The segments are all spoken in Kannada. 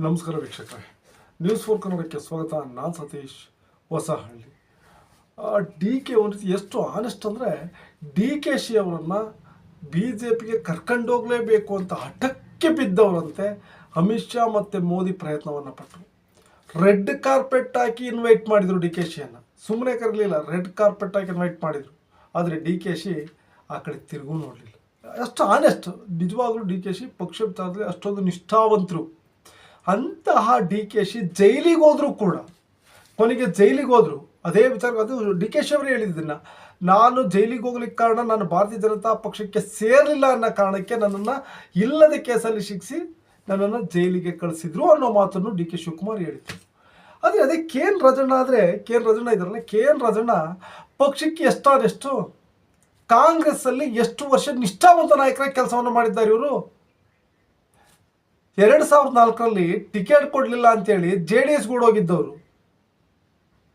ನಮಸ್ಕಾರ ವೀಕ್ಷಕರೇ. ನ್ಯೂಸ್ ಫೋರ್ ಕನ್ನಡಕ್ಕೆ ಸ್ವಾಗತ. ನಾನು ಸತೀಶ್ ಹೊಸಹಳ್ಳಿ. ಡಿ ಕೆ ಒಂದು ರೀತಿ ಎಷ್ಟು ಆನೆಸ್ಟ್ ಅಂದರೆ ಡಿ ಕೆ ಶಿ ಅವರನ್ನು ಬಿ ಜೆ ಪಿಗೆ ಕರ್ಕೊಂಡೋಗಲೇಬೇಕು ಅಂತ ಹಠಕ್ಕೆ ಬಿದ್ದವರಂತೆ ಅಮಿತ್ ಶಾ ಮತ್ತು ಮೋದಿ ಪ್ರಯತ್ನವನ್ನು ಪಟ್ಟರು ರೆಡ್ ಕಾರ್ಪೆಟ್ ಹಾಕಿ ಇನ್ವೈಟ್ ಮಾಡಿದರು ಡಿ ಕೆ ಶಿಯನ್ನು. ಸುಮ್ಮನೆ ಕರಲಿಲ್ಲ ರೆಡ್ ಕಾರ್ಪೆಟ್ ಹಾಕಿ ಇನ್ವೈಟ್ ಮಾಡಿದರು. ಆದರೆ ಡಿ ಕೆ ಶಿ ಆ ಕಡೆ ತಿರುಗೂ ನೋಡಲಿಲ್ಲ. ಅಷ್ಟು ಆನೆಸ್ಟ್ ನಿಜವಾಗ್ಲೂ ಡಿ ಕೆ ಶಿ ಪಕ್ಷ ಬಿತ್ತಾದರೆ ಅಷ್ಟೊಂದು ನಿಷ್ಠಾವಂತರು. ಅಂತಹ ಡಿ ಕೆ ಶಿ ಜೈಲಿಗೆ ಹೋದರೂ ಕೂಡ, ಕೊನೆಗೆ ಜೈಲಿಗೆ ಹೋದರು. ಅದೇ ವಿಚಾರ, ಅದು ಡಿ ಕೆ ಶಿ ಅವರು ಹೇಳಿದ್ದನ್ನು. ನಾನು ಜೈಲಿಗೆ ಹೋಗ್ಲಿಕ್ಕೆ ಕಾರಣ ನಾನು ಭಾರತೀಯ ಜನತಾ ಪಕ್ಷಕ್ಕೆ ಸೇರಲಿಲ್ಲ ಅನ್ನೋ ಕಾರಣಕ್ಕೆ ನನ್ನನ್ನು ಇಲ್ಲದ ಕೇಸಲ್ಲಿ ಶಿಕ್ಷಿ ನನ್ನನ್ನು ಜೈಲಿಗೆ ಕಳಿಸಿದ್ರು ಅನ್ನೋ ಮಾತನ್ನು ಡಿ ಕೆ ಶಿವಕುಮಾರ್ ಹೇಳಿದ್ರು. ಆದರೆ ಅದೇ ಕೆ ಎನ್ ರಾಜಣ್ಣ ಆದರೆ, ಕೆ ಎನ್ ರಾಜಣ್ಣ ಇದ್ದಾರಲ್ಲ, ಕೆ ಎನ್ ರಾಜಣ್ಣ ಪಕ್ಷಕ್ಕೆ ಎಷ್ಟಾದೆಷ್ಟು ಕಾಂಗ್ರೆಸ್ಸಲ್ಲಿ ಎಷ್ಟು ವರ್ಷ ನಿಷ್ಠಾವಂತ ನಾಯಕರ ಕೆಲಸವನ್ನು ಮಾಡಿದ್ದಾರೆ ಇವರು. ಎರಡು ಸಾವಿರದ ನಾಲ್ಕರಲ್ಲಿ ಟಿಕೆಟ್ ಕೊಡಲಿಲ್ಲ ಅಂತೇಳಿ ಜೆ ಡಿ ಎಸ್ಗೆ ಹೋಗಿದ್ದವರು.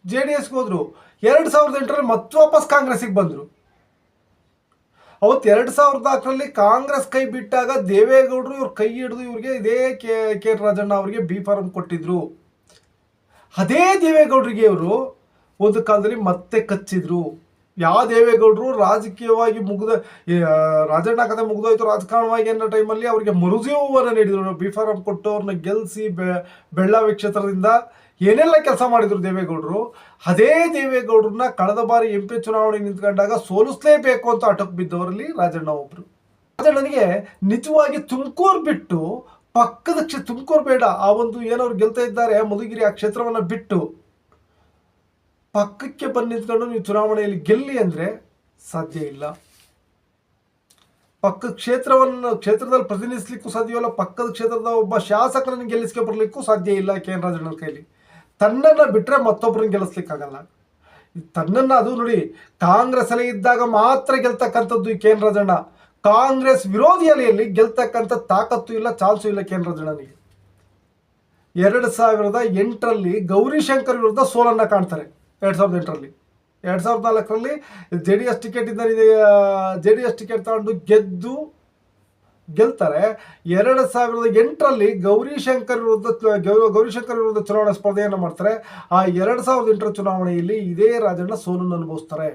ಜೆ ಡಿ ಎಸ್ಗೆ ಹೋದ್ರು ಎರಡು ಸಾವಿರದ ಎಂಟರಲ್ಲಿ ಮತ್ತೆ ವಾಪಸ್ ಕಾಂಗ್ರೆಸ್ಸಿಗೆ ಬಂದರು. ಅವತ್ತು ಎರಡು ಸಾವಿರದ ನಾಲ್ಕರಲ್ಲಿ ಕಾಂಗ್ರೆಸ್ ಕೈ ಬಿಟ್ಟಾಗ ದೇವೇಗೌಡರು ಇವ್ರ ಕೈ ಹಿಡಿದು ಇವ್ರಿಗೆ ಇದೇ ಕೆ ಕೆ ರಾಜಣ್ಣ ಅವರಿಗೆ ಬಿ ಫಾರಂ ಕೊಟ್ಟಿದ್ರು. ಅದೇ ದೇವೇಗೌಡರಿಗೆ ಇವರು ಒಂದು ಕಾಲದಲ್ಲಿ ಮತ್ತೆ ಕಚ್ಚಿದ್ರು. ಯಾವ ದೇವೇಗೌಡರು ರಾಜಕೀಯವಾಗಿ ಮುಗಿದ ರಾಜಣ್ಣ ಕತೆ ಮುಗಿದೋಯ್ತು ರಾಜಕಾರಣವಾಗಿ ಅನ್ನೋ ಟೈಮಲ್ಲಿ ಅವರಿಗೆ ಮರುಜೀವವನ್ನು ನೀಡಿದರು. ಬಿ ಫಾರಂ ಕೊಟ್ಟು ಅವ್ರನ್ನ ಗೆಲ್ಲಿಸಿ ಬೆಳ್ಳಾವಿ ಕ್ಷೇತ್ರದಿಂದ ಏನೆಲ್ಲ ಕೆಲಸ ಮಾಡಿದ್ರು ದೇವೇಗೌಡರು? ಅದೇ ದೇವೇಗೌಡರನ್ನ ಕಳೆದ ಬಾರಿ ಎಂ ಪಿ ಚುನಾವಣೆ ನಿಂತ್ಕೊಂಡಾಗ ಸೋಲಿಸಲೇಬೇಕು ಅಂತ ಅಟಕ್ ಬಿದ್ದವರಲ್ಲಿ ರಾಜಣ್ಣ ಒಬ್ರು. ರಾಜಣ್ಣನಿಗೆ ನಿಜವಾಗಿ ತುಮಕೂರು ಬಿಟ್ಟು ಪಕ್ಕದ ಕ್ಷೇತ್ರ ತುಮಕೂರು ಬೇಡ. ಆ ಒಂದು ಏನವ್ರು ಗೆಲ್ತಾ ಇದ್ದಾರೆ ಮಧುಗಿರಿ ಆ ಕ್ಷೇತ್ರವನ್ನು ಬಿಟ್ಟು. ಪಕ್ಕಕ್ಕೆ ಬಂದು ನಿಂತ್ಕೊಂಡು ನೀವು ಚುನಾವಣೆಯಲ್ಲಿ ಗೆಲ್ಲಿ ಅಂದರೆ ಸಾಧ್ಯ ಇಲ್ಲ. ಪಕ್ಕ ಕ್ಷೇತ್ರವನ್ನು ಕ್ಷೇತ್ರದಲ್ಲಿ ಪ್ರತಿನಿಧಿಸ್ಲಿಕ್ಕೂ ಸಾಧ್ಯವಿಲ್ಲ, ಪಕ್ಕದ ಕ್ಷೇತ್ರದ ಒಬ್ಬ ಶಾಸಕರನ್ನು ಗೆಲ್ಲಿಸ್ಕೆ ಬರಲಿಕ್ಕೂ ಸಾಧ್ಯ ಇಲ್ಲ ಕೆ. ಎನ್. ರಾಜಣ್ಣ ಕೈಲಿ. ತನ್ನನ್ನು ಬಿಟ್ಟರೆ ಮತ್ತೊಬ್ಬರನ್ನ ಗೆಲ್ಲಿಸ್ಲಿಕ್ಕಾಗಲ್ಲ. ತನ್ನನ್ನು ಅದು ನೋಡಿ, ಕಾಂಗ್ರೆಸ್ ಅಲೆ ಇದ್ದಾಗ ಮಾತ್ರ ಗೆಲ್ತಕ್ಕಂಥದ್ದು ಈ ಕೆ. ಎನ್. ರಾಜಣ್ಣ. ಕಾಂಗ್ರೆಸ್ ವಿರೋಧಿ ಅಲೆಯಲ್ಲಿ ಗೆಲ್ತಕ್ಕಂಥ ತಾಕತ್ತು ಇಲ್ಲ, ಚಾನ್ಸು ಇಲ್ಲ ಕೆ. ಎನ್. ರಾಜಣ್ಣನಿಗೆ. ಎರಡು ಸಾವಿರದ ಎಂಟರಲ್ಲಿ ಗೌರಿಶಂಕರ್ ವಿರುದ್ಧ ಸೋಲನ್ನು ಕಾಣ್ತಾರೆ. ಎರಡು ಸಾವಿರದ ಎಂಟರಲ್ಲಿ. ಎರಡು ಸಾವಿರದ ನಾಲ್ಕರಲ್ಲಿ ಜೆ ಡಿ ಎಸ್ ಟಿಕೆಟಿಂದ ಜೆ ಡಿ ಎಸ್ ಟಿಕೆಟ್ ತಗೊಂಡು ಗೆದ್ದು ಗೆಲ್ತಾರೆ. ಎರಡು ಸಾವಿರದ ಎಂಟರಲ್ಲಿ ಗೌರಿಶಂಕರ್ ವಿರುದ್ಧ ಗೌರಿಶಂಕರ್ ವಿರುದ್ಧ ಚುನಾವಣಾ ಸ್ಪರ್ಧೆಯನ್ನು ಮಾಡ್ತಾರೆ. ಆ ಎರಡು ಸಾವಿರದ ಎಂಟರ ಚುನಾವಣೆಯಲ್ಲಿ ಇದೇ ರಾಜಣ್ಣ ಸೋಲನ್ನು ಅನುಭವಿಸ್ತಾರೆ.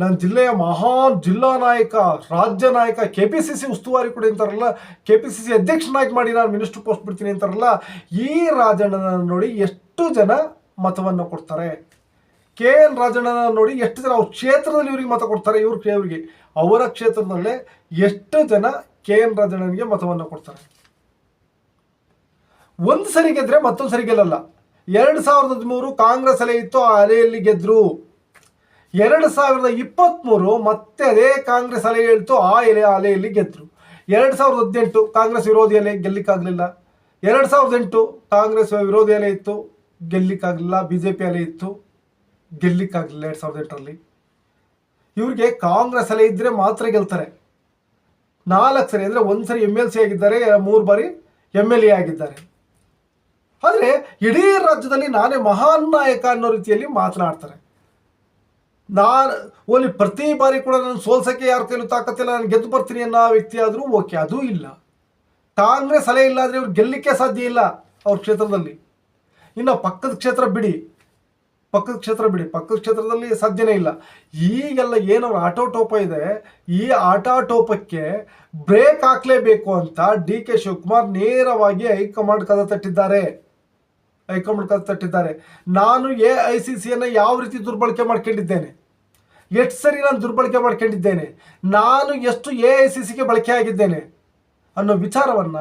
ನನ್ನ ಜಿಲ್ಲೆಯ ಮಹಾನ್ ಜಿಲ್ಲಾ ನಾಯಕ, ರಾಜ್ಯ ನಾಯಕ ಕೆ ಪಿ ಸಿ ಸಿ ಉಸ್ತುವಾರಿ ಕೂಡ ಅಂತಾರಲ್ಲ, ಕೆ ಪಿ ಸಿ ಸಿ ಅಧ್ಯಕ್ಷನಾಗಿ ಮಾಡಿ ನಾನು ಮಿನಿಸ್ಟರ್ ಪೋಸ್ಟ್ ಬಿಡ್ತೀನಿ ಅಂತಾರಲ್ಲ, ಈ ರಾಜಣ್ಣನ ನೋಡಿ ಎಷ್ಟು ಜನ ಮತವನ್ನು ಕೊಡ್ತಾರೆ. ಕೆ ಎನ್ ರಾಜಣ್ಣನ ನೋಡಿ ಎಷ್ಟು ಜನ ಅವ್ರ ಕ್ಷೇತ್ರದಲ್ಲಿ ಇವರಿಗೆ ಮತ ಕೊಡ್ತಾರೆ, ಇವ್ರ ಇವರಿಗೆ ಅವರ ಕ್ಷೇತ್ರದಲ್ಲೇ ಎಷ್ಟು ಜನ ಕೆ ಎನ್ ರಾಜಣ್ಣನಿಗೆ ಮತವನ್ನು ಕೊಡ್ತಾರೆ. ಒಂದು ಸರಿ ಗೆದ್ರೆ ಮತ್ತೊಂದು ಸರಿ ಗೆಲ್ಲಲ್ಲ. ಎರಡು ಸಾವಿರದ ಹದಿಮೂರು ಕಾಂಗ್ರೆಸ್ ಅಲೆ ಇತ್ತು, ಆ ಅಲೆಯಲ್ಲಿ ಗೆದ್ರು. ಎರಡು ಸಾವಿರದ ಇಪ್ಪತ್ತ್ಮೂರು ಮತ್ತೆ ಅದೇ ಕಾಂಗ್ರೆಸ್ ಅಲೆ ಹೇಳ್ತು, ಆ ಎಲೆ ಅಲೆಯಲ್ಲಿ ಗೆದ್ರು. ಎರಡು ಸಾವಿರದ ಹದಿನೆಂಟು ಕಾಂಗ್ರೆಸ್ ವಿರೋಧಿ ಅಲೆ ಗೆಲ್ಲಿಕ್ಕಾಗಲಿಲ್ಲ. ಎರಡು ಸಾವಿರದ ಎಂಟು ಕಾಂಗ್ರೆಸ್ ವಿರೋಧಿ ಅಲೆ ಇತ್ತು, ಗೆಲ್ಲಿಕ್ಕಾಗಲಿಲ್ಲ ಬಿ ಜೆ ಪಿ ಅಲೆ ಇತ್ತು. ಗೆಲ್ಲಿಕ್ಕಾಗಲಿಲ್ಲ ಎರಡು ಸಾವಿರದ ಎಂಟರಲ್ಲಿ. ಇವ್ರಿಗೆ ಕಾಂಗ್ರೆಸ್ ಅಲ್ಲೇ ಇದ್ದರೆ ಮಾತ್ರ ಗೆಲ್ತಾರೆ. ನಾಲ್ಕು ಸರಿ ಅಂದರೆ ಒಂದು ಸರಿ ಎಂ ಎಲ್ ಸಿ ಆಗಿದ್ದಾರೆ, ಮೂರು ಬಾರಿ ಎಂ ಎಲ್ ಎ ಆಗಿದ್ದಾರೆ. ಆದರೆ ಇಡೀ ರಾಜ್ಯದಲ್ಲಿ ನಾನೇ ಮಹಾನ್ ನಾಯಕ ಅನ್ನೋ ರೀತಿಯಲ್ಲಿ ಮಾತನಾಡ್ತಾರೆ. ನಾನು ಓಲಿ ಪ್ರತಿ ಬಾರಿ ಕೂಡ ನಾನು ಸೋಲ್ಸಕ್ಕೆ ಯಾರ ಕೈಲೂ ತಾಕತ್ತಿಲ್ಲ, ನಾನು ಗೆದ್ದು ಬರ್ತೀನಿ ಅನ್ನೋ ವ್ಯಕ್ತಿ ಆದರೂ ಓಕೆ, ಅದೂ ಇಲ್ಲ. ಕಾಂಗ್ರೆಸ್ ಅಲೆ ಇಲ್ಲ ಅಂದರೆ ಇವ್ರು ಗೆಲ್ಲಕ್ಕೆ ಸಾಧ್ಯ ಇಲ್ಲ ಅವ್ರ ಕ್ಷೇತ್ರದಲ್ಲಿ. ಇನ್ನು ಪಕ್ಕದ ಕ್ಷೇತ್ರ ಬಿಡಿ. ಪಕ್ಕದ ಕ್ಷೇತ್ರ ಬಿಡಿ ಪಕ್ಕದ ಕ್ಷೇತ್ರದಲ್ಲಿ ಸಾಧ್ಯನೇ ಇಲ್ಲ. ಈಗೆಲ್ಲ ಏನವ್ರ ಆಟೋಟೋಪ ಇದೆ, ಈ ಆಟಾಟೋಪಕ್ಕೆ ಬ್ರೇಕ್ ಹಾಕ್ಲೇಬೇಕು ಅಂತ ಡಿ ಕೆ ಶಿವಕುಮಾರ್ ನೇರವಾಗಿ ಹೈಕಮಾಂಡ್ ಕದ ತಟ್ಟಿದ್ದಾರೆ. ಹೈಕಮಾಂಡ್ ಕದ ತಟ್ಟಿದ್ದಾರೆ. ನಾನು ಎ ಐ ಸಿ ಸಿಯನ್ನು ಯಾವ ರೀತಿ ದುರ್ಬಳಕೆ ಮಾಡ್ಕೊಂಡಿದ್ದೇನೆ? ಎಷ್ಟು ಸರಿ ನಾನು ದುರ್ಬಳಕೆ ಮಾಡ್ಕೊಂಡಿದ್ದೇನೆ? ನಾನು ಎಷ್ಟು ಎ ಐ ಸಿ ಸಿಗೆ ಬಳಕೆ ಆಗಿದ್ದೇನೆ ಅನ್ನೋ ವಿಚಾರವನ್ನ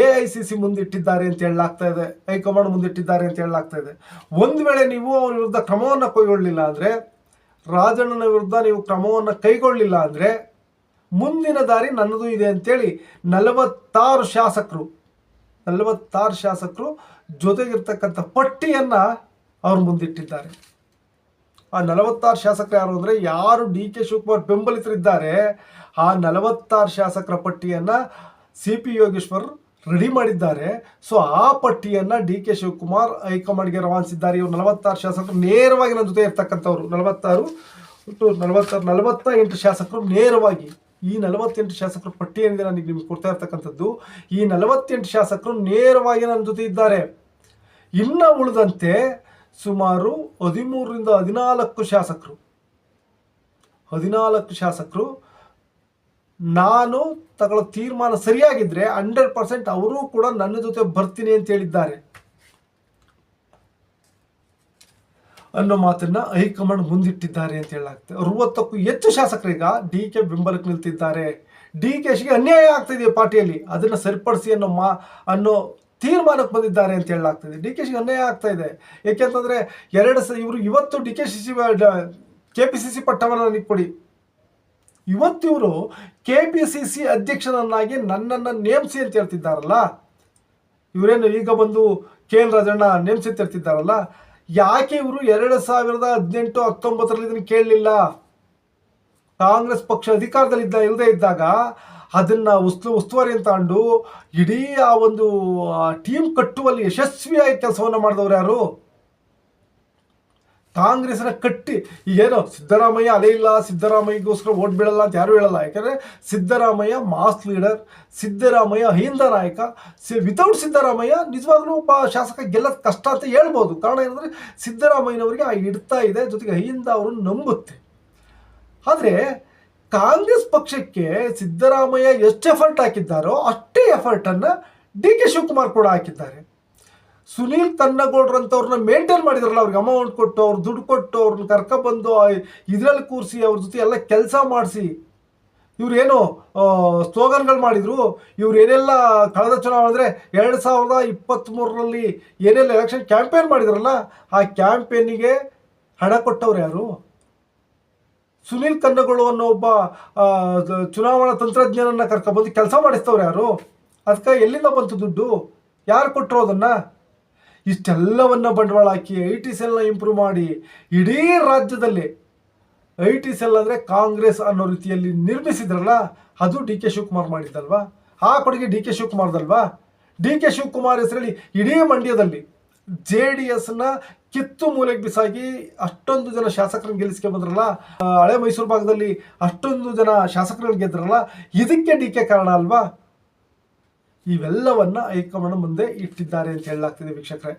ಎ ಐ ಸಿ ಸಿ ಮುಂದಿಟ್ಟಿದ್ದಾರೆ ಅಂತ ಹೇಳಲಾಗ್ತಾ ಇದೆ. ಹೈಕಮಾಂಡ್ ಮುಂದಿಟ್ಟಿದ್ದಾರೆ ಅಂತ ಹೇಳಲಾಗ್ತಾ ಇದೆ. ಒಂದು ವೇಳೆ ನೀವು ಅವ್ರ ವಿರುದ್ಧ ಕ್ರಮವನ್ನು ಕೈಗೊಳ್ಳಲಿಲ್ಲ ಅಂದರೆ, ರಾಜಣ್ಣನ ವಿರುದ್ಧ ನೀವು ಕ್ರಮವನ್ನು ಕೈಗೊಳ್ಳಲಿಲ್ಲ ಅಂದರೆ, ಮುಂದಿನ ದಾರಿ ನನ್ನದು ಇದೆ ಅಂತೇಳಿ ನಲವತ್ತಾರು ಶಾಸಕರು ನಲವತ್ತಾರು ಶಾಸಕರು ಜೊತೆಗಿರ್ತಕ್ಕಂಥ ಪಟ್ಟಿಯನ್ನು ಅವ್ರು ಮುಂದಿಟ್ಟಿದ್ದಾರೆ. ಆ ನಲವತ್ತಾರು ಶಾಸಕರು ಯಾರು ಅಂದರೆ, ಯಾರು ಡಿ ಕೆ ಶಿವಕುಮಾರ್ ಬೆಂಬಲಿತರಿದ್ದಾರೆ, ಆ ನಲವತ್ತಾರು ಶಾಸಕರ ಪಟ್ಟಿಯನ್ನು ಸಿ ಪಿ ಯೋಗೇಶ್ವರ್ ರೆಡಿ ಮಾಡಿದ್ದಾರೆ. ಸೊ ಆ ಪಟ್ಟಿಯನ್ನು ಡಿ ಕೆ ಶಿವಕುಮಾರ್ ಹೈಕಮಾಂಡ್ಗೆ ರವಾನಿಸಿದ್ದಾರೆ. ಇವರು ನಲವತ್ತಾರು ಶಾಸಕರು ನೇರವಾಗಿ ನನ್ನ ಜೊತೆ ಇರ್ತಕ್ಕಂಥವ್ರು. ನಲವತ್ತಾರು ಒಟ್ಟು ನಲವತ್ತಾರು ನಲವತ್ತ ಎಂಟು ಶಾಸಕರು ನೇರವಾಗಿ. ಈ ನಲವತ್ತೆಂಟು ಶಾಸಕರ ಪಟ್ಟಿ ಏನಿದೆ ನನಗೆ ನಿಮ್ಗೆ ಕೊಡ್ತಾ ಇರ್ತಕ್ಕಂಥದ್ದು. ಈ ನಲವತ್ತೆಂಟು ಶಾಸಕರು ನೇರವಾಗಿ ನನ್ನ ಜೊತೆ ಇದ್ದಾರೆ. ಇನ್ನು ಉಳಿದಂತೆ ಸುಮಾರು ಹದಿಮೂರರಿಂದ ಹದಿನಾಲ್ಕು ಶಾಸಕರು. ಹದಿನಾಲ್ಕು ಶಾಸಕರು ನಾನು ತಗೊಳ್ಳೋ ತೀರ್ಮಾನ ಸರಿಯಾಗಿದ್ದರೆ ಹಂಡ್ರೆಡ್ ಪರ್ಸೆಂಟ್ ಅವರೂ ಕೂಡ ನನ್ನ ಜೊತೆ ಬರ್ತೀನಿ ಅಂತ ಹೇಳಿದ್ದಾರೆ. ಅನ್ನೋ ಮಾತನ್ನ ಹೈಕಮಾಂಡ್ ಮುಂದಿಟ್ಟಿದ್ದಾರೆ ಅಂತ ಹೇಳಲಾಗ್ತದೆ. ಅರವತ್ತಕ್ಕೂ ಹೆಚ್ಚು ಶಾಸಕರೀಗ ಡಿ ಕೆ ಬೆಂಬಲಕ್ಕೆ ನಿಲ್ತಿದ್ದಾರೆ. ಡಿ ಕೆ ಶಿಗೆ ಅನ್ಯಾಯ ಆಗ್ತಿದೆ ಪಾರ್ಟಿಯಲ್ಲಿ. ಅದನ್ನು ಸರಿಪಡಿಸಿ ಅನ್ನೋ ಮಾ ಅನ್ನೋ ತೀರ್ಮಾನಕ್ಕೆ ಬಂದಿದ್ದಾರೆ ಅಂತ ಹೇಳಲಾಗ್ತದೆ. ಡಿ ಕೆ ಶಿಗೆ ಅನ್ಯಾಯ ಆಗ್ತಾ ಇದೆ. ಏಕೆಂತಂದರೆ ಎರಡು ಸ ಇವರು ಇವತ್ತು D K C C K P C C ಪಟ್ಟವನ್ನು ನನಗೆ ಕೊಡಿ. ಇವತ್ತು ಇವರು ಕೆ ಪಿ ಸಿ ಸಿ ಅಧ್ಯಕ್ಷನನ್ನಾಗಿ ನನ್ನನ್ನು ನೇಮಿಸಿ ಅಂತ ಹೇಳ್ತಿದ್ದಾರಲ್ಲ? ಇವರೇನು ಈಗ ಬಂದು ಕೆ ಎಲ್ ರಾಜಣ್ಣ ನೇಮಿಸಿ ಅಂತ ಹೇಳ್ತಿದ್ದಾರಲ್ಲ? ಯಾಕೆ ಇವರು ಎರಡು ಸಾವಿರದ ಹದಿನೆಂಟು, ಹತ್ತೊಂಬತ್ತರಲ್ಲಿ ಇದನ್ನು ಕೇಳಲಿಲ್ಲ? ಕಾಂಗ್ರೆಸ್ ಪಕ್ಷ ಅಧಿಕಾರದಲ್ಲಿದ್ದ ಇಲ್ಲದೆ ಇದ್ದಾಗ ಅದನ್ನು ಉಸ್ತು ಉಸ್ತುವಾರಿ ಅಂತ ಅಂಡು ಇಡೀ ಆ ಒಂದು ಟೀಮ್ ಕಟ್ಟುವಲ್ಲಿ ಯಶಸ್ವಿಯಾಗಿ ಕೆಲಸವನ್ನು ಮಾಡಿದವರು ಯಾರು? ಕಾಂಗ್ರೆಸ್ನ ಕಟ್ಟಿ ಏನೋ ಸಿದ್ದರಾಮಯ್ಯ ಅಲೆ ಇಲ್ಲ, ಸಿದ್ದರಾಮಯ್ಯಗೋಸ್ಕರ ಓಟ್ ಬೀಳಲ್ಲ ಅಂತ ಯಾರು ಹೇಳಲ್ಲ. ಯಾಕಂದರೆ ಸಿದ್ದರಾಮಯ್ಯ ಮಾಸ್ ಲೀಡರ್ ಸಿದ್ದರಾಮಯ್ಯ ಅಹಿಂದ ನಾಯಕ, ಸಿ ವಿತೌಟ್ ಸಿದ್ದರಾಮಯ್ಯ ನಿಜವಾಗ್ಲೂ ಒಬ್ಬ ಶಾಸಕ ಗೆಲ್ಲೋದು ಕಷ್ಟ ಅಂತ ಹೇಳ್ಬೋದು. ಕಾರಣ ಏನಂದರೆ ಸಿದ್ದರಾಮಯ್ಯನವರಿಗೆ ಆ ಇಡ್ತಾ ಇದೆ, ಜೊತೆಗೆ ಅಹಿಂದ ಅವರು ನಂಬುತ್ತೆ. ಆದರೆ ಕಾಂಗ್ರೆಸ್ ಪಕ್ಷಕ್ಕೆ ಸಿದ್ದರಾಮಯ್ಯ ಎಷ್ಟು ಎಫರ್ಟ್ ಹಾಕಿದ್ದಾರೋ ಅಷ್ಟೇ ಎಫರ್ಟನ್ನು ಡಿ ಕೆ ಶಿವಕುಮಾರ್ ಕೂಡ ಹಾಕಿದ್ದಾರೆ. ಸುನೀಲ್ ತನ್ನಗೌಡ್ರಂಥವ್ರನ್ನ ಮೇಂಟೈನ್ ಮಾಡಿದ್ರಲ್ಲ, ಅವ್ರಿಗೆ ಅಮೌಂಟ್ ಕೊಟ್ಟು, ಅವ್ರು ದುಡ್ಡು ಕೊಟ್ಟು ಅವ್ರನ್ನ ಕರ್ಕೊಬಂದು ಇದರಲ್ಲಿ ಕೂರಿಸಿ, ಅವ್ರ ಜೊತೆ ಎಲ್ಲ ಕೆಲಸ ಮಾಡಿಸಿ. ಇವ್ರೇನು ಸ್ಲೋಗನ್ಗಳು ಮಾಡಿದರು. ಇವ್ರು ಏನೆಲ್ಲ ಕಳೆದ ಚುನಾವಣೆ ಅಂದರೆ ಎರಡು ಸಾವಿರದ ಇಪ್ಪತ್ತ್ಮೂರರಲ್ಲಿ ಏನೆಲ್ಲ ಎಲೆಕ್ಷನ್ ಕ್ಯಾಂಪೇನ್ ಮಾಡಿದ್ರಲ್ಲ, ಆ ಕ್ಯಾಂಪೇನಿಗೆ ಹಣ ಕೊಟ್ಟವ್ರು ಯಾರು? ಸುನೀಲ್ ಕನ್ನಗಳು ಅನ್ನೋ ಒಬ್ಬ ಚುನಾವಣಾ ತಂತ್ರಜ್ಞಾನನ ಚುನಾವಣಾ ಬಂದು ಕರ್ಕೊಬಂದು ಕೆಲಸ ಮಾಡಿಸ್ತವ್ರು ಯಾರು? ಅದಕ್ಕೆ ಎಲ್ಲಿಂದ ಬಂತು ದುಡ್ಡು? ಯಾರು ಕೊಟ್ಟರು ಅದನ್ನು? ಇಷ್ಟೆಲ್ಲವನ್ನ ಬಂಡವಾಳ ಹಾಕಿ ಐ ಟಿ ಸೆಲ್ನ ಇಂಪ್ರೂವ್ ಮಾಡಿ ಇಡೀ ರಾಜ್ಯದಲ್ಲಿ ಐ ಟಿ ಸೆಲ್ ಅಂದರೆ ಕಾಂಗ್ರೆಸ್ ಅನ್ನೋ ರೀತಿಯಲ್ಲಿ ನಿರ್ಮಿಸಿದ್ರಲ್ಲ, ಅದು ಡಿ ಕೆ ಶಿವಕುಮಾರ್ ಮಾಡಿದ್ದಲ್ವಾ? ಆ ಕೊಡುಗೆ ಡಿ ಕೆ ಶಿವಕುಮಾರ್ದಲ್ವಾ ಡಿ ಕೆ ಶಿವಕುಮಾರ್ ಹೆಸರಲ್ಲಿ ಇಡೀ ಮಂಡ್ಯದಲ್ಲಿ ಜೆ ಡಿ ಎಸ್ನ ಕಿತ್ತು ಮೂಲೆಗೆ ಬಿಸಾಗಿ ಅಷ್ಟೊಂದು ಜನ ಶಾಸಕರನ್ನ ಗೆಲ್ಲಿಸ್ಕೆ ಬಂದ್ರಲ್ಲ ಹಳೆ ಮೈಸೂರು ಭಾಗದಲ್ಲಿ ಅಷ್ಟೊಂದು ಜನ ಶಾಸಕರನ್ನು ಗೆದ್ರಲ್ಲ, ಇದಕ್ಕೆ ಡಿ ಕೆ ಕಾರಣ ಅಲ್ವಾ? ಇವೆಲ್ಲವನ್ನ ಹೈಕಮಾಂಡ್ ಮುಂದೆ ಇಟ್ಟಿದ್ದಾರೆ ಅಂತ ಹೇಳಲಾಗ್ತಿದೆ ವೀಕ್ಷಕರೇ.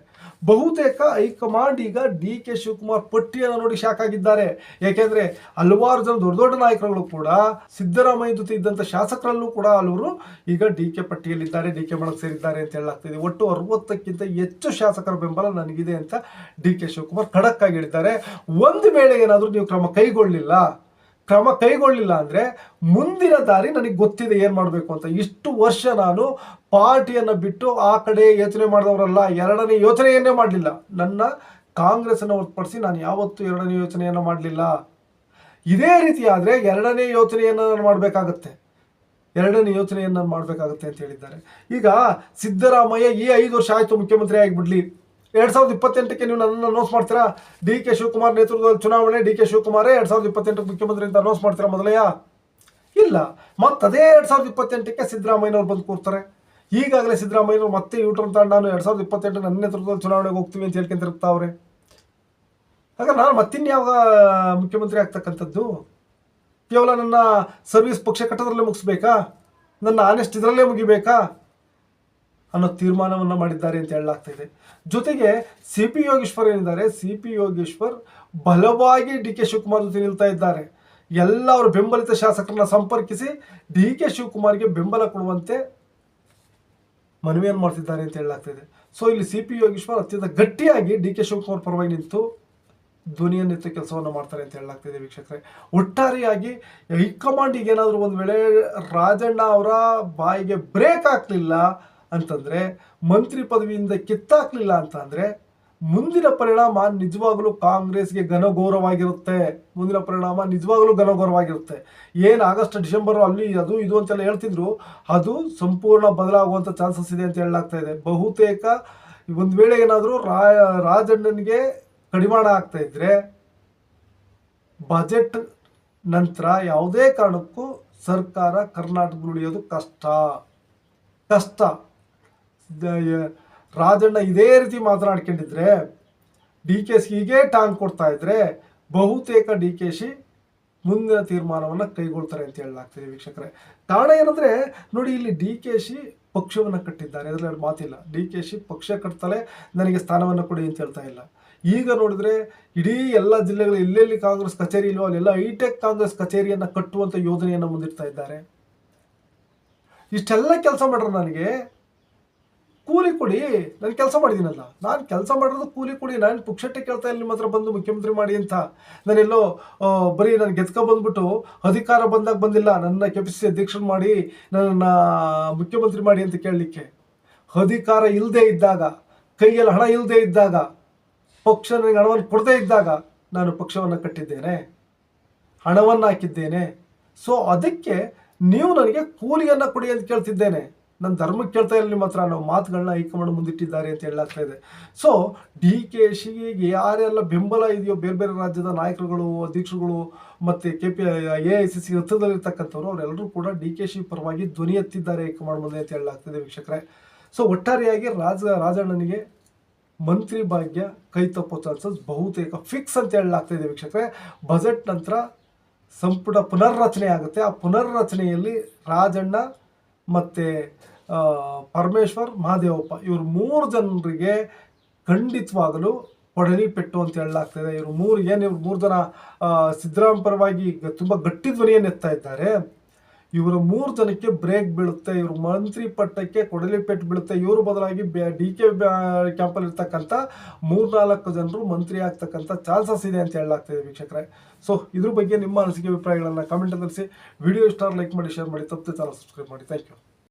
ಬಹುತೇಕ ಹೈಕಮಾಂಡ್ ಈಗ ಡಿ ಕೆ ಶಿವಕುಮಾರ್ ಪಟ್ಟಿಯನ್ನು ನೋಡಿ ಶಾಕ್ ಆಗಿದ್ದಾರೆ. ಯಾಕೆಂದ್ರೆ ಹಲವಾರು ಜನ ದೊಡ್ಡ ದೊಡ್ಡ ನಾಯಕರುಗಳು ಕೂಡ ಸಿದ್ದರಾಮಯ್ಯ ಜೊತೆ ಇದ್ದಂಥ ಶಾಸಕರಲ್ಲೂ ಕೂಡ ಹಲವರು ಈಗ ಡಿ ಕೆ ಪಟ್ಟಿಯಲ್ಲಿದ್ದಾರೆ, ಡಿ ಕೆ ಮಾಡಕ್ಕೆ ಸೇರಿದ್ದಾರೆ ಅಂತ ಹೇಳಲಾಗ್ತಿದೆ. ಒಟ್ಟು ಅರವತ್ತಕ್ಕಿಂತ ಹೆಚ್ಚು ಶಾಸಕರ ಬೆಂಬಲ ನನಗಿದೆ ಅಂತ ಡಿ ಕೆ ಶಿವಕುಮಾರ್ ಖಡಕ್ ಆಗಿ ಹೇಳಿದ್ದಾರೆ. ಒಂದು ವೇಳೆ ಏನಾದರೂ ನೀವು ಕ್ರಮ ಕೈಗೊಳ್ಳಿಲ್ಲ ಕ್ರಮ ಕೈಗೊಳ್ಳಿಲ್ಲ ಅಂದರೆ ಮುಂದಿನ ದಾರಿ ನನಗೆ ಗೊತ್ತಿದೆ ಏನು ಮಾಡಬೇಕು ಅಂತ. ಇಷ್ಟು ವರ್ಷ ನಾನು ಪಾರ್ಟಿಯನ್ನು ಬಿಟ್ಟು ಆ ಕಡೆ ಯೋಚನೆ ಮಾಡಿದವರಲ್ಲ, ಎರಡನೇ ಯೋಚನೆಯನ್ನೇ ಮಾಡಲಿಲ್ಲ. ನನ್ನ ಕಾಂಗ್ರೆಸ್ಸನ್ನು ಹೊರತುಪಡಿಸಿ ನಾನು ಯಾವತ್ತೂ ಎರಡನೇ ಯೋಚನೆಯನ್ನು ಮಾಡಲಿಲ್ಲ. ಇದೇ ರೀತಿ ಆದರೆ ಎರಡನೇ ಯೋಚನೆಯನ್ನು ನಾನು ಮಾಡಬೇಕಾಗತ್ತೆ. ಎರಡನೇ ಯೋಚನೆಯನ್ನು ಮಾಡಬೇಕಾಗುತ್ತೆ ಅಂತ ಹೇಳಿದ್ದಾರೆ. ಈಗ ಸಿದ್ದರಾಮಯ್ಯ ಈ ಐದು ವರ್ಷ ಆಯಿತು ಮುಖ್ಯಮಂತ್ರಿ ಆಗಿಬಿಡ್ಲಿ. ಎರಡು ಸಾವಿರದ ಇಪ್ಪತ್ತೆಂಟಕ್ಕೆ ನೀವು ನನ್ನನ್ನು ಅನೌನ್ಸ್ ಮಾಡ್ತೀರಾ? ಡಿ ಕೆ ಶಿವಕುಮಾರ್ ನೇತೃತ್ವದಲ್ಲಿ ಚುನಾವಣೆ ಡಿ ಕೆ ಶಿವಕುಮಾರೇ ಎರಡು ಸಾವಿರದ ಇಪ್ಪತ್ತೆಂಟಕ್ಕೆ ಮುಖ್ಯಮಂತ್ರಿ ಅಂತ ಅನೌನ್ಸ್ ಮಾಡ್ತೀರಾ ಮೊದಲಯ್ಯ? ಇಲ್ಲ. ಮತ್ತದೇ ಎರಡು ಸಾವಿರದ ಇಪ್ಪತ್ತೆಂಟಕ್ಕೆ ಸಿದ್ದರಾಮಯ್ಯನವ್ರು ಬಂದು ಕೂರ್ತಾರೆ. ಈಗಾಗಲೇ ಸಿದ್ದರಾಮಯ್ಯನವ್ರು ಮತ್ತೆ ಯೂಟರ್ನ್ ತಗೊಂಡು ನಾನು ಎರಡು ಸಾವಿರದ ಇಪ್ಪತ್ತೆಂಟು ನನ್ನ ನೇತೃತ್ವದಲ್ಲಿ ಚುನಾವಣೆಗೆ ಹೋಗ್ತೀವಿ ಅಂತ ಹೇಳ್ಕೊಂತಿರ್ತಾವ್ರೆ ಹಾಗೆ ನಾನು ಮತ್ತಿನ್ಯಾವ ಮುಖ್ಯಮಂತ್ರಿ ಆಗ್ತಕ್ಕಂಥದ್ದು? ಕೇವಲ ನನ್ನ ಸರ್ವಿಸ್ ಪಕ್ಷ ಕಟ್ಟದ್ರಲ್ಲೇ ಮುಗಿಸ್ಬೇಕಾ? ನನ್ನ ಆನೆಸ್ಟ್ ಇದರಲ್ಲೇ ಮುಗಿಬೇಕಾ? ಅನ್ನೋ ತೀರ್ಮಾನವನ್ನು ಮಾಡಿದ್ದಾರೆ ಅಂತ ಹೇಳಲಾಗ್ತಾ ಇದೆ. ಜೊತೆಗೆ ಸಿ ಪಿ ಯೋಗೇಶ್ವರ್ ಏನಿದ್ದಾರೆ? ಸಿ ಪಿ ಯೋಗೇಶ್ವರ್ ಬಲವಾಗಿ ಡಿ ಕೆ ಶಿವಕುಮಾರ್ ಜೊತೆ ನಿಲ್ತಾ ಇದ್ದಾರೆ. ಎಲ್ಲ ಅವರು ಬೆಂಬಲಿತ ಶಾಸಕರನ್ನ ಸಂಪರ್ಕಿಸಿ ಡಿ ಕೆ ಶಿವಕುಮಾರ್ಗೆ ಬೆಂಬಲ ಕೊಡುವಂತೆ ಮನವಿಯನ್ನು ಮಾಡ್ತಿದ್ದಾರೆ ಅಂತ ಹೇಳಲಾಗ್ತಿದೆ ಸೊ ಇಲ್ಲಿ ಸಿ ಪಿ ಯೋಗೇಶ್ವರ್ ಅತ್ಯಂತ ಗಟ್ಟಿಯಾಗಿ ಡಿ ಕೆ ಶಿವಕುಮಾರ್ ಪರವಾಗಿ ನಿಂತು ಧ್ವನಿಯನ್ನೆತ್ತ ಕೆಲಸವನ್ನು ಮಾಡ್ತಾರೆ ಅಂತ ಹೇಳಲಾಗ್ತಿದೆ ವೀಕ್ಷಕರೇ. ಒಟ್ಟಾರೆಯಾಗಿ ಹೈಕಮಾಂಡಿಗೆ ಏನಾದರೂ ಒಂದು ವೇಳೆ ರಾಜಣ್ಣ ಅವರ ಬಾಯಿಗೆ ಬ್ರೇಕ್ ಹಾಕ್ಲಿಲ್ಲ ಅಂತಂದ್ರೆ ಮಂತ್ರಿ ಪದವಿಯಿಂದ ಕಿತ್ತಾಕ್ಲಿಲ್ಲ ಅಂತಂದ್ರೆ ಮುಂದಿನ ಪರಿಣಾಮ ನಿಜವಾಗಲೂ ಕಾಂಗ್ರೆಸ್ಗೆ ಘನಘೋರವಾಗಿರುತ್ತೆ. ಮುಂದಿನ ಪರಿಣಾಮ ನಿಜವಾಗಲೂ ಘನಘೋರವಾಗಿರುತ್ತೆ. ಏನು ಆಗಸ್ಟ್ ಡಿಸೆಂಬರ್ ಅಲ್ಲಿ ಅದು, ಇದು ಅಂತೆಲ್ಲ ಹೇಳ್ತಿದ್ರು. ಅದು ಸಂಪೂರ್ಣ ಬದಲಾಗುವಂಥ ಚಾನ್ಸಸ್ ಇದೆ ಅಂತ ಹೇಳಲಾಗ್ತಾ ಇದೆ. ಬಹುತೇಕ ಒಂದು ವೇಳೆ ಏನಾದರೂ ರಾಜಣ್ಣನಿಗೆ ಕಡಿವಾಣ ಆಗ್ತಾ ಇದ್ರೆ ಬಜೆಟ್ ನಂತರ ಯಾವುದೇ ಕಾರಣಕ್ಕೂ ಸರ್ಕಾರ ಕರ್ನಾಟಕ ಉಳಿಯೋದು ಕಷ್ಟ. ಕಷ್ಟ. ರಾಜಣ್ಣ ಇದೇ ರೀತಿ ಮಾತನಾಡ್ಕೊಂಡಿದ್ರೆ, ಡಿ ಕೆ ಸಿ ಹೀಗೆ ಟಾಂಗ್ ಕೊಡ್ತಾ ಇದ್ರೆ ಬಹುತೇಕ ಡಿ ಕೆ ಶಿ ಮುಂದಿನ ತೀರ್ಮಾನವನ್ನು ಕೈಗೊಳ್ತಾರೆ ಅಂತ ಹೇಳಲಾಗ್ತಿದೆ ವೀಕ್ಷಕರೇ. ಕಾರಣ ಏನಂದ್ರೆ, ನೋಡಿ ಇಲ್ಲಿ ಡಿ ಕೆ ಶಿ ಪಕ್ಷವನ್ನು ಕಟ್ಟಿದ್ದಾರೆ. ಅದರಲ್ಲಿ ಮಾತಿಲ್ಲ. ಡಿ ಕೆ ಶಿ ಪಕ್ಷ ಕಟ್ತಲೇ ನನಗೆ ಸ್ಥಾನವನ್ನು ಕೊಡಿ ಅಂತ ಹೇಳ್ತಾ ಇಲ್ಲ. ಈಗ ನೋಡಿದ್ರೆ ಇಡೀ ಎಲ್ಲ ಜಿಲ್ಲೆಗಳು ಎಲ್ಲೆಲ್ಲಿ ಕಾಂಗ್ರೆಸ್ ಕಚೇರಿ ಇಲ್ವೋ ಅಲ್ಲೆಲ್ಲ ಹೈಟೆಕ್ ಕಾಂಗ್ರೆಸ್ ಕಚೇರಿಯನ್ನು ಕಟ್ಟುವಂಥ ಯೋಜನೆಯನ್ನು ಮುಂದಿಡ್ತಾ ಇದ್ದಾರೆ. ಇಷ್ಟೆಲ್ಲ ಕೆಲಸ ಮಾಡ್ರೆ ನನಗೆ ಕೂಲಿ ಕೊಡಿ, ನಾನು ಕೆಲಸ ಮಾಡಿದ್ದೀನಲ್ಲ ನಾನು ಕೆಲಸ ಮಾಡಿರೋದು ಕೂಲಿ ಕೊಡಿ, ನಾನು ಪುಕ್ಷಟ್ಟೆ ಕೇಳ್ತಾ ಇಲ್ಲಿ ನಿಮ್ಮ ಬಂದು ಮುಖ್ಯಮಂತ್ರಿ ಮಾಡಿ ಅಂತ. ನಾನೆಲ್ಲೋ ಬರೀ ನಾನು ಗೆದ್ಕೊ ಬಂದ್ಬಿಟ್ಟು ಅಧಿಕಾರ ಬಂದಾಗ ಬಂದಿಲ್ಲ, ನನ್ನ ಕೆ ಪಿ ಸಿ ಅಧ್ಯಕ್ಷರು ಮಾಡಿ ನನ್ನ ಮುಖ್ಯಮಂತ್ರಿ ಮಾಡಿ ಅಂತ ಕೇಳಲಿಕ್ಕೆ. ಅಧಿಕಾರ ಇಲ್ಲದೆ ಇದ್ದಾಗ, ಕೈಯಲ್ಲಿ ಹಣ ಇಲ್ಲದೆ ಇದ್ದಾಗ, ಪಕ್ಷ ನನಗೆ ಹಣವನ್ನು ಕೊಡದೇ ಇದ್ದಾಗ ನಾನು ಪಕ್ಷವನ್ನು ಕಟ್ಟಿದ್ದೇನೆ ಹಣವನ್ನು ಹಾಕಿದ್ದೇನೆ ಸೊ ಅದಕ್ಕೆ ನೀವು ನನಗೆ ಕೂಲಿಯನ್ನು ಕೊಡಿ ಅಂತ ಕೇಳ್ತಿದ್ದೇನೆ. ನನ್ನ ಧರ್ಮಕ್ಕೆ ಕೇಳ್ತಾ ಇಲ್ಲ ನಿಮ್ಮ ಹತ್ರ, ನಾವು ಮಾತುಗಳನ್ನ ಹೈಕಮಾಂಡ್ ಮುಂದಿಟ್ಟಿದ್ದಾರೆ ಅಂತ ಹೇಳಲಾಗ್ತಾ ಇದೆ. ಸೊ ಡಿ ಕೆ ಶಿಗೆ ಯಾರೆಲ್ಲ ಬೆಂಬಲ ಇದೆಯೋ ಬೇರೆ ಬೇರೆ ರಾಜ್ಯದ ನಾಯಕರುಗಳು, ಅಧ್ಯಕ್ಷರುಗಳು ಮತ್ತು K P, A I C C ಹತ್ತಿರದಲ್ಲಿರ್ತಕ್ಕಂಥವ್ರು, ಅವರೆಲ್ಲರೂ ಕೂಡ ಡಿ ಕೆ ಶಿ ಪರವಾಗಿ ಧ್ವನಿ ಎತ್ತಿದ್ದಾರೆ ಹೈಕಮಾಂಡ್ ಮುಂದೆ ಅಂತ ಹೇಳಲಾಗ್ತಿದೆ ವೀಕ್ಷಕರೇ. ಸೊ ಒಟ್ಟಾರೆಯಾಗಿ ರಾಜ, ರಾಜಣ್ಣನಿಗೆ ಮಂತ್ರಿ ಭಾಗ್ಯ, ಕೈ ತಪ್ಪೋ ಚಾನ್ಸಸ್ ಬಹುತೇಕ ಫಿಕ್ಸ್ ಅಂತ ಹೇಳಲಾಗ್ತಾ ಇದೆ ವೀಕ್ಷಕರೇ. ಬಜೆಟ್ ನಂತರ ಸಂಪುಟ ಪುನರ್ರಚನೆ ಆಗುತ್ತೆ. ಆ ಪುನರ್ರಚನೆಯಲ್ಲಿ ರಾಜಣ್ಣ ಮತ್ತು ಪರಮೇಶ್ವರ್, ಮಹಾದೇವಪ್ಪ, ಇವರು ಮೂರು ಜನರಿಗೆ ಖಂಡಿತವಾಗಲು ಹೊಡಲಿ ಪೆಟ್ಟು ಅಂತ ಹೇಳಲಾಗ್ತದೆ. ಇವರು ಮೂರು ಏನು ಇವ್ರು ಮೂರು ಜನ ಸಿದ್ದರಾಮ ಪರವಾಗಿ ತುಂಬ ಗಟ್ಟಿ ಧ್ವನಿಯನ್ನು ಎತ್ತಾ ಇದ್ದಾರೆ. ಇವರ ಮೂರು ಜನಕ್ಕೆ ಬ್ರೇಕ್ ಬೀಳುತ್ತೆ, ಇವರು ಮಂತ್ರಿ ಪಟ್ಟಕ್ಕೆ ಕೊಡಲಿ ಪೆಟ್ಟು ಬೀಳುತ್ತೆ, ಇವರು ಬದಲಾಗಿ ಡಿ ಕೆ ಕ್ಯಾಂಪಲ್ಲಿ ಇರ್ತಕ್ಕಂಥ ಮೂರ್ನಾಲ್ಕು ಜನರು ಮಂತ್ರಿ ಆಗ್ತಕ್ಕಂಥ ಚಾನ್ಸಸ್ ಇದೆ ಅಂತ ಹೇಳಲಾಗ್ತಿದೆ ವೀಕ್ಷಕರೇ. ಸೊ ಇದ್ರ ಬಗ್ಗೆ ನಿಮ್ಮ ಅನಿಸಿಕೆ, ಅಭಿಪ್ರಾಯಗಳನ್ನು ಕಮೆಂಟ್ ತಿಳಿಸಿ. ವಿಡಿಯೋ ಇಷ್ಟ ಲೈಕ್ ಮಾಡಿ ಶೇರ್ ಮಾಡಿ, ತಪ್ಪದೆ ಚಾನಲ್ ಸಬ್ಸ್ಕ್ರೈಬ್ ಮಾಡಿ. Thank you